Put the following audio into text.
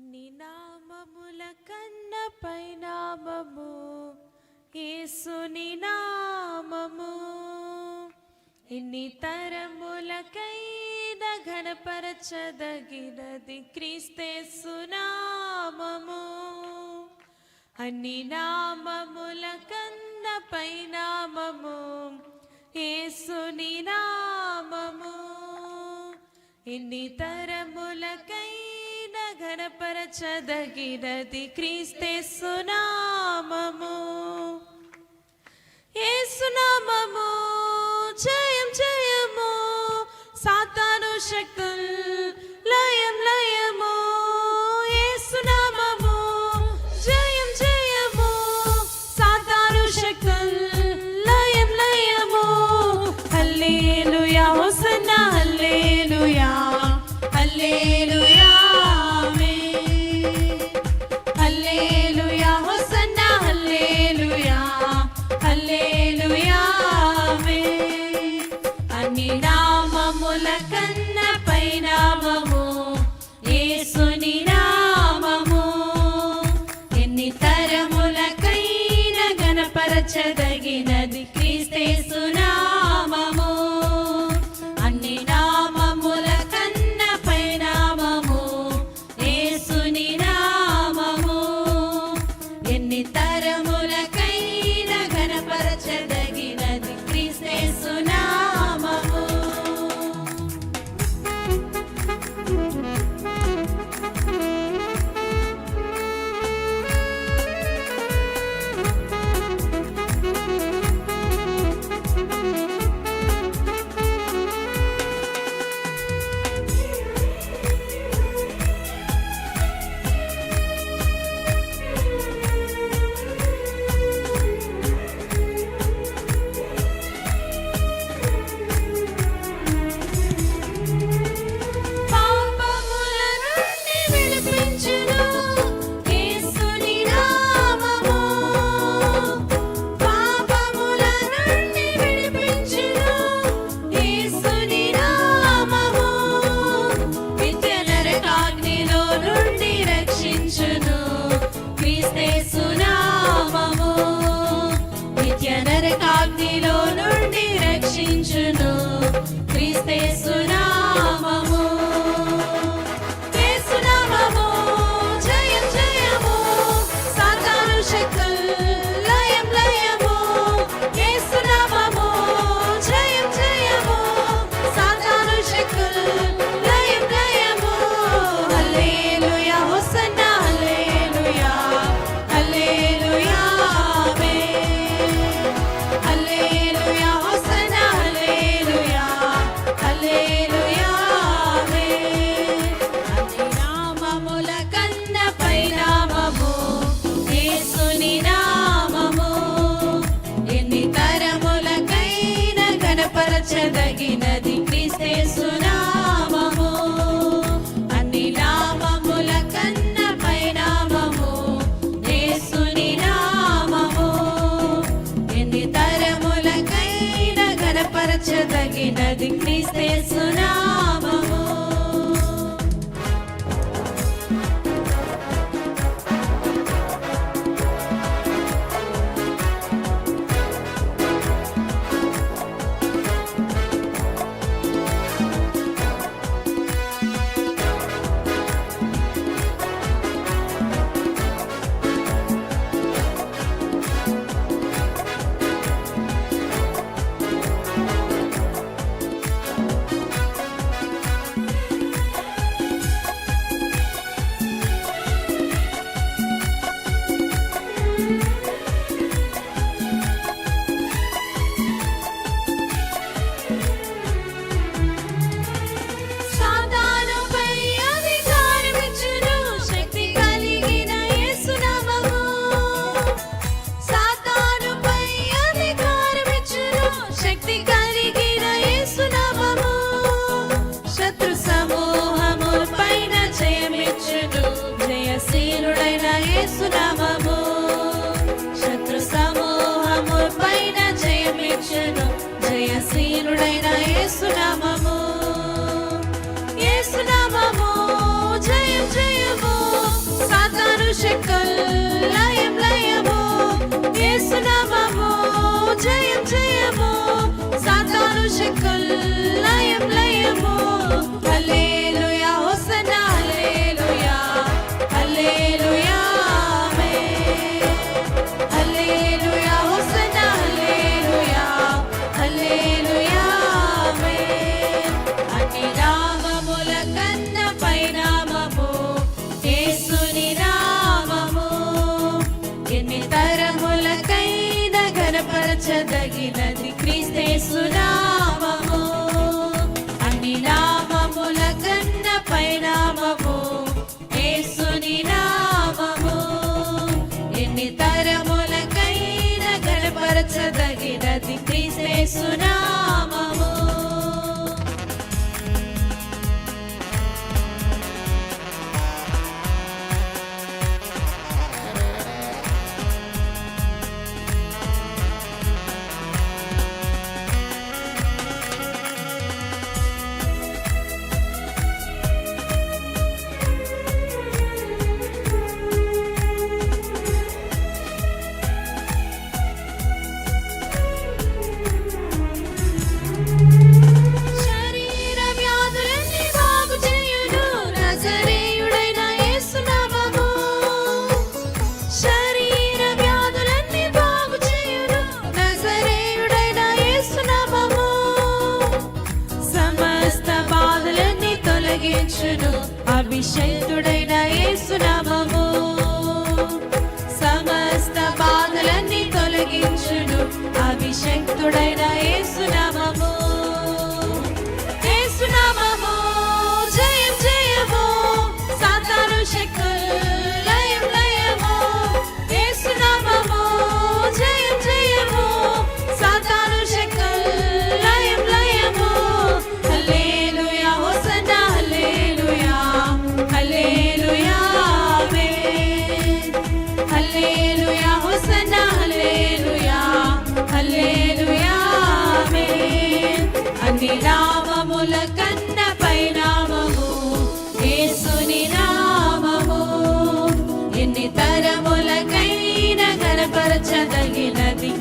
అన్ని నామముల కన్న పైనామము ఏసుని నామము. ఎన్ని తరములకైన ఘనపరచదగినది క్రీస్తే సునామము అన్ని నామముల కన్న పైనామము ఏసుని నామము. ఎన్ని తరములకై స్థిరపరచదగినది క్రీస్తే సునామము ఏ సునామము జయం జయము. సాతాను శక్తులు మార్చదగిన seeing rain. すら పరిశైతుడైన సమస్త హల్లేలుయా ఆమేన్. అన్ని నామముల కన్న పైనామము యేసుని నామము. ఎన్ని తరములకైన కనపరచదగినది